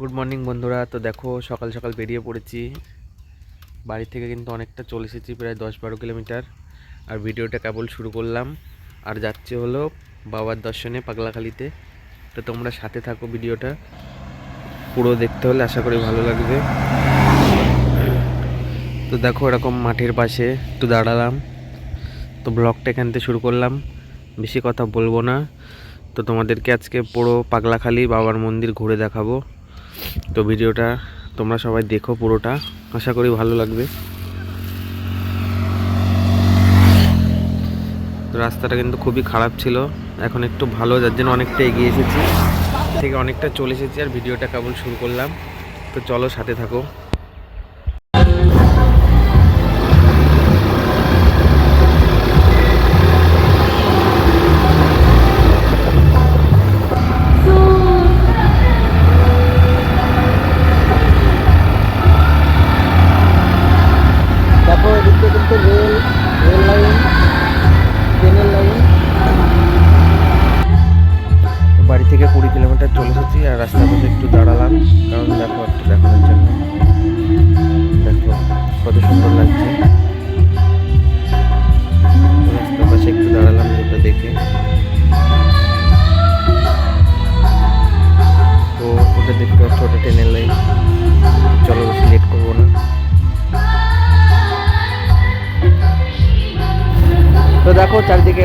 Good morning বন্ধুরা। তো দেখো, সকাল সকাল বেরিয়ে পড়েছি। বাড়ি থেকে কিন্তু অনেকটা চলে এসেছি, প্রায় দশ বারো কিলোমিটার। আর ভিডিওটা কেবল শুরু করলাম। আর যাচ্ছে হলো বাবার দর্শনে পাগলাখালিতে। তো তোমরা সাথে থাকো ভিডিওটা। পুরো দেখতে হলে আশা করি ভালো লাগবে। তো দেখো, এরকম মাঠের পাশে একটু দাঁড়ালাম। তো ব্লগটা এখান থেকে শুরু করলাম। বেশি কথা বলব না। তো তোমাদেরকে আজকে পুরো পাগলাখালি বাবার মন্দির ঘুরে দেখাবো। তো ভিডিওটা তোমরা সবাই দেখো পুরোটা। আশা করি ভালো লাগবে। রাস্তাটা কিন্তু খুবই খারাপ ছিল। এখন একটু ভালো, যার জন্য অনেকটা এগিয়ে এসেছি। থেকে অনেকটা চলে এসেছি আর ভিডিওটা কেবল শুরু করলাম। তো চলো সাথে থাকো।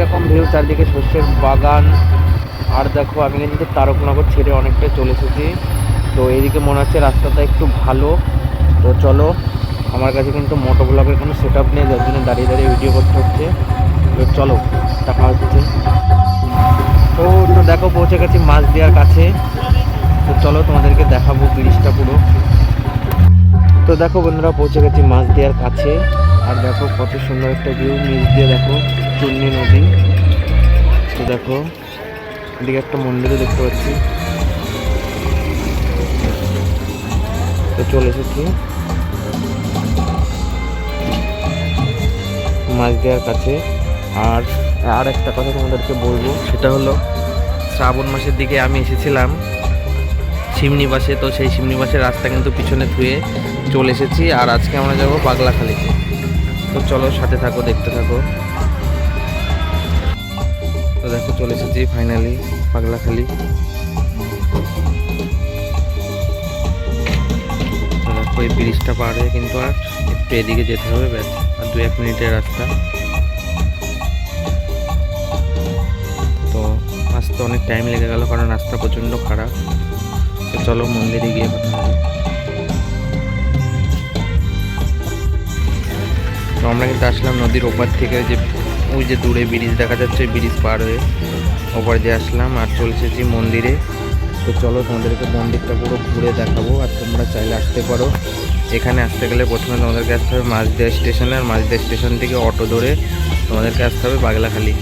এরকম ভিউ চারদিকে শস্যের বাগান। আর দেখো, আমি কিন্তু তারকনগর ছেড়ে অনেকটা চলে এসেছি। তো এইদিকে মনে হচ্ছে রাস্তাটা একটু ভালো। তো চলো, আমার কাছে কিন্তু মোটো ব্লগের কোনো সেট আপ নেই, যার জন্য দাঁড়িয়ে দাঁড়িয়ে ভিডিও করতে হচ্ছে। তো চলো, দেখা হচ্ছে। তো তো দেখো, পৌঁছে গেছি মাছ দেওয়ার কাছে। তো চলো, তোমাদেরকে দেখাবো ব্রিজটা পুরো। তো দেখো বন্ধুরা, পৌঁছে গেছি মাছ দেওয়ার কাছে। আর দেখো, কত সুন্দর একটা ভিউ নিচ দিয়ে দেখো। চুন্নি নদী। তো দেখো, এদিকে একটা মন্দিরও দেখতে পাচ্ছি। তো চলে এসেছি। মাছ দেওয়ার কাছে। আর আর একটা কথা তোমাদেরকে বলব, সেটা হলো, শ্রাবণ মাসের দিকে আমি এসেছিলাম শিমনিবাসে তো সেই শিমনিবাসের রাস্তা কিন্তু পিছনে ধুয়ে চলে এসেছি। আর আজকে আমরা যাব পাগলাখালিতে তো চলো, সাথে থাকো, দেখতে থাকো। তো দেখো, চলে এসেছি ফাইনালি পাগলাখালি। দেখো, এই ব্রিজটা পার হয়ে কিন্তু আর একটু এদিকে যেতে হবে, ব্যাস, আর দু এক মিনিটের রাস্তা। তো আসতে অনেক টাইম লেগে গেল, কারণ রাস্তা প্রচণ্ড খারাপ। তো চলো, মন্দিরে গিয়ে কথা হবে তো আমরা কিন্তু আসলাম নদীর ওপার থেকে যে ওই যে দূরে ব্রিজ দেখা যাচ্ছে, ব্রিজ পার হয়ে ওপার দিয়ে আসলাম আর চলে এসেছি মন্দিরে। তো চলো তোমাদেরকে মন্দিরটা পুরো ঘুরে দেখাবো আর তোমরা চাইলে আসতে পারো। এখানে আসতে গেলে প্রথমে তোমাদেরকে আসতে হবে মাঝদিয়া স্টেশনে আর মাঝদিয়া স্টেশন থেকে অটো ধরে তোমাদেরকে আসতে হবে বাগলাখালি।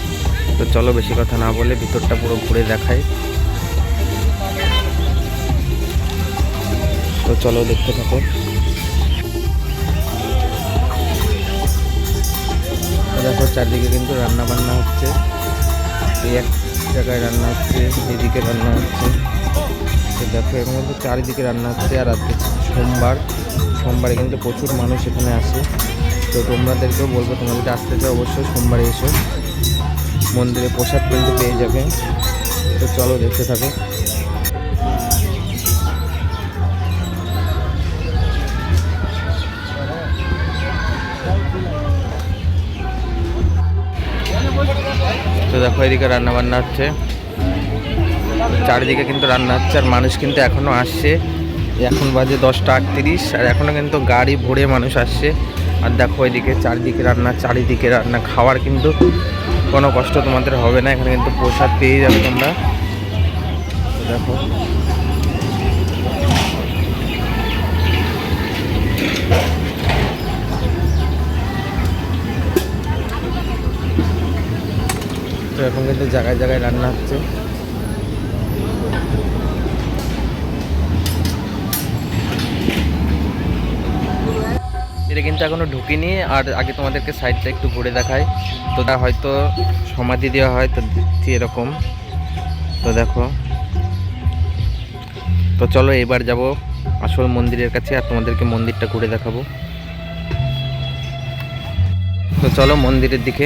তো চলো বেশি কথা না বলে ভিতরটা পুরো ঘুরে দেখাই। তো চলো দেখতে থাকো। দেখো চারদিকে কিন্তু রান্না বান্না হচ্ছে। এই এক জায়গায় রান্না হচ্ছে, এদিকে রান্না হচ্ছে। তো দেখো, এর মধ্যে চারিদিকে রান্না হচ্ছে। আর আজকে সোমবার, সোমবারে কিন্তু প্রচুর মানুষ এখানে আসে। তো তোমাদেরকেও বলব, তোমাদেরকে আসতে চাও অবশ্যই, সোমবারে এসো। মন্দিরে প্রসাদ কিন্তু পেয়ে যাবে। তো চলো দেখতে থাকো। তো দেখো, এদিকে রান্না বান্না হচ্ছে। চারিদিকে কিন্তু রান্না হচ্ছে, আর মানুষ কিন্তু এখনও আসছে। এখন বাজে দশটা আটত্রিশ, আর এখনও কিন্তু গাড়ি ভরে মানুষ আসছে। আর দেখো, এদিকে চারিদিকে রান্না চারিদিকে রান্না। খাওয়ার কিন্তু কোনো কষ্ট তোমাদের হবে না, এখানে কিন্তু প্রসাদ পেয়ে যাবে তোমরা। দেখো এখন কিন্তু জায়গায় জায়গায় রান্না হচ্ছে। এটা কিন্তু এখনও ঢুকিনি, আর আগে তোমাদেরকে সাইডটা একটু ঘুরে দেখাই। তো তা হয়তো সমাধি দেওয়া হয়, তো এরকম। তো দেখো। তো চলো এবার যাব আসল মন্দিরের কাছে, আর তোমাদেরকে মন্দিরটা ঘুরে দেখাবো। তো চলো মন্দিরের দিকে।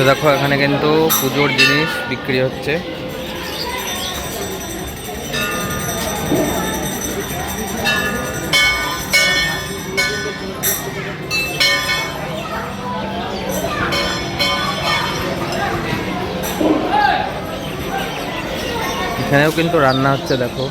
তো দেখো এখানে কিন্তু পুজোর জিনিস বিক্রি হচ্ছে। এখানেও কিন্তু রান্না হচ্ছে দেখো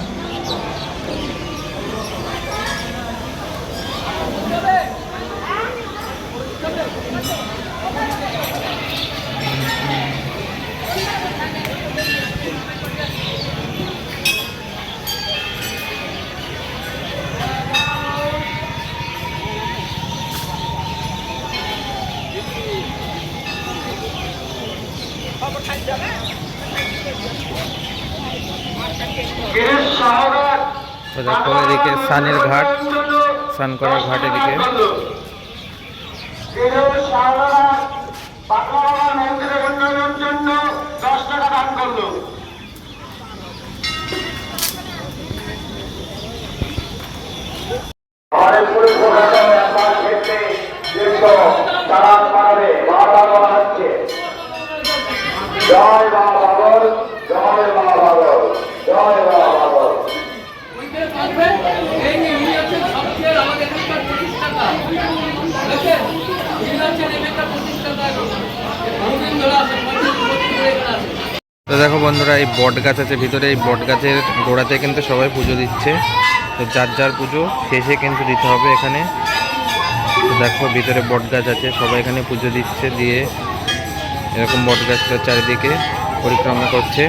তো দেখো এদিকে সানের ঘাট স্নান করার ঘাট এদিকে তো দেখো বন্ধুরা, এই বট গাছ আছে ভিতরে, এই বট গাছের গোড়াতে কিন্তু সবাই পুজো দিচ্ছে। তো যার যার পুজো শেষে কিন্তু দিতে হবে এখানে। দেখো ভিতরে বট গাছ আছে, সবাই এখানে পুজো দিচ্ছে, দিয়ে এরকম বট গাছটা চারিদিকে পরিক্রমা করছে।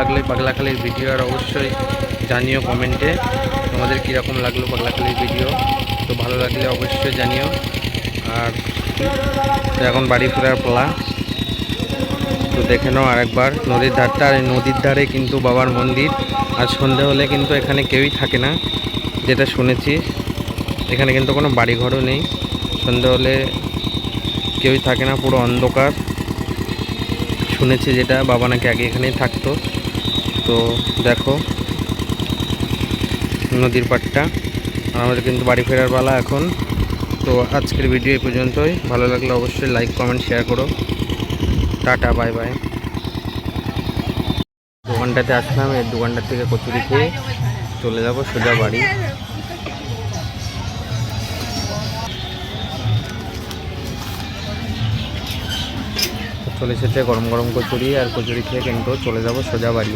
লাগল পাগলাখালির ভিডিও আর অবশ্যই জানিও কমেন্টে। তোমাদের কীরকম লাগল পাগলাখালির ভিডিও? তো ভালো লাগলে অবশ্যই জানিও। আর এখন বাড়ি ফেরার পালা। তো দেখে নাও আরেকবার। নদীর ধারটা আর নদীর ধারে কিন্তু বাবার মন্দির। আর সন্ধে হলে কিন্তু এখানে কেউই থাকে না, যেটা শুনেছি। এখানে কিন্তু কোনো বাড়িঘরও নেই। সন্ধে হলে কেউই থাকে না, পুরো অন্ধকার। শুনেছি যেটা, বাবা নাকি আগে এখানেই থাকতো। তো দেখো, নদীর আর আমাদের কিন্তু বাড়ি ফেরার পালা এখন। তো আজকের ভিডিও এই পর্যন্তই। ভালো লাগলে অবশ্যই লাইক কমেন্ট শেয়ার করো। টাটা বাই বাই দোকানটাতে আসলাম এর দোকানটার থেকে কচুরি খেয়ে চলে যাব সোজা বাড়ি। চলে এসেছে গরম গরম কচুরি, আর কচুরি খেয়ে কিন্তু চলে যাব সোজা বাড়ি।